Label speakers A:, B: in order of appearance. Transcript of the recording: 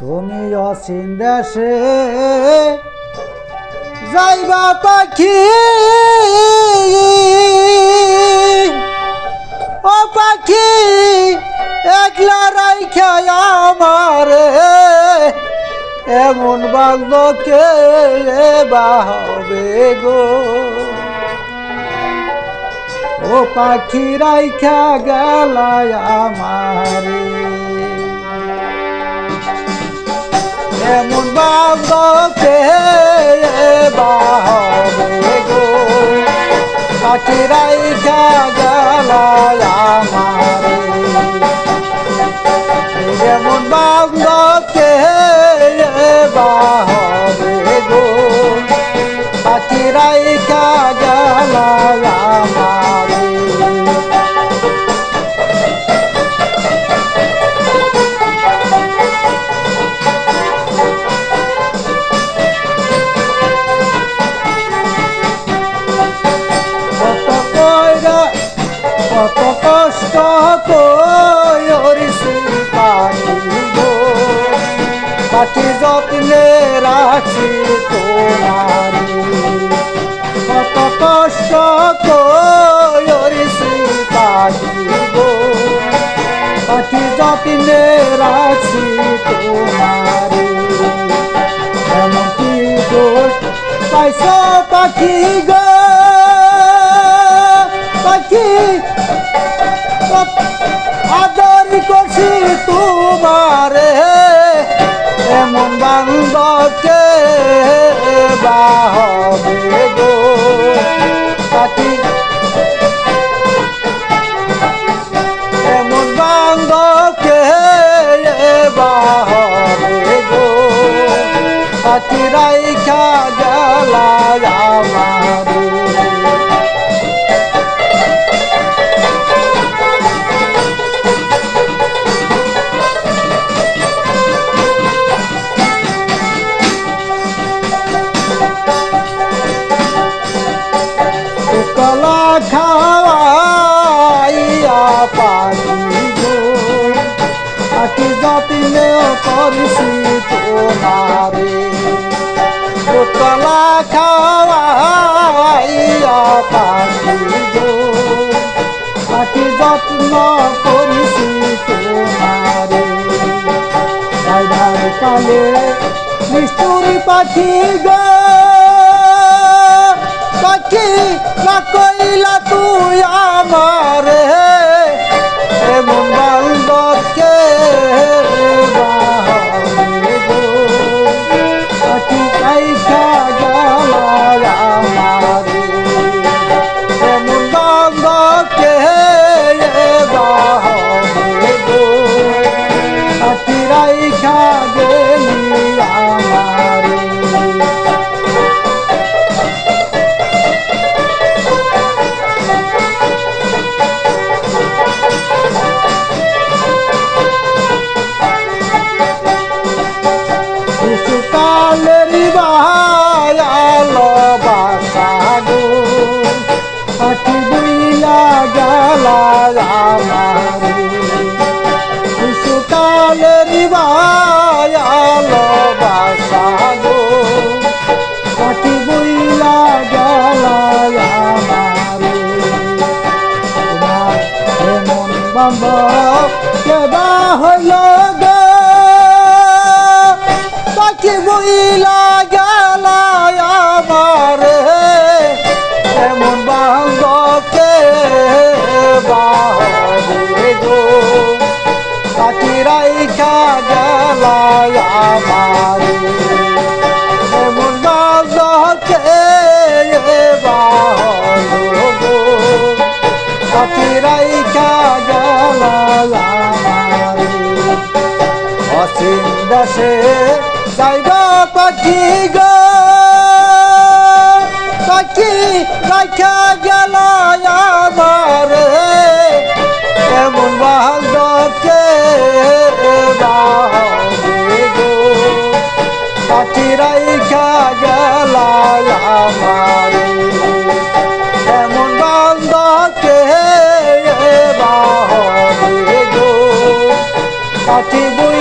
A: তুমি অসীন দেশে যাইবা পাখি। ও পাখি, একলা রাইখা আমারে। এমন বাল্যকে বাহবে গো। ও পাখি রাইখা গেলায় আমারে। এমন বান্ধবকে বাহবে কত কষ্ট পাখি গো। পাখি যত্নে রাখি তোমারি। কত কষ্ট পাখি গো। পাখি যত্নে রাখি তোমারি। এমন কি দোষ পাইছ পাখি গো। বান্ধবকে বাহবে। পাখি যত্নে করিছি তোমারে কলা খাওয়াইয়া পাখি গো। পাখি যত্ন করিছি তোমারে কালে নিষ্ঠুরি পাখি গো। পাখি না কইলা তুই আমারে বান্ধব কেবা হইল গো? পাখি বইলা গেল আমার। এমন বান্ধবকে বাহরে গো? পাখি রাইখা গেল আমার। এমন বান্ধবকে বাহরে গো? রাইখা গেল অসীম দেশে যাইবা পাখি গো। কাটিবই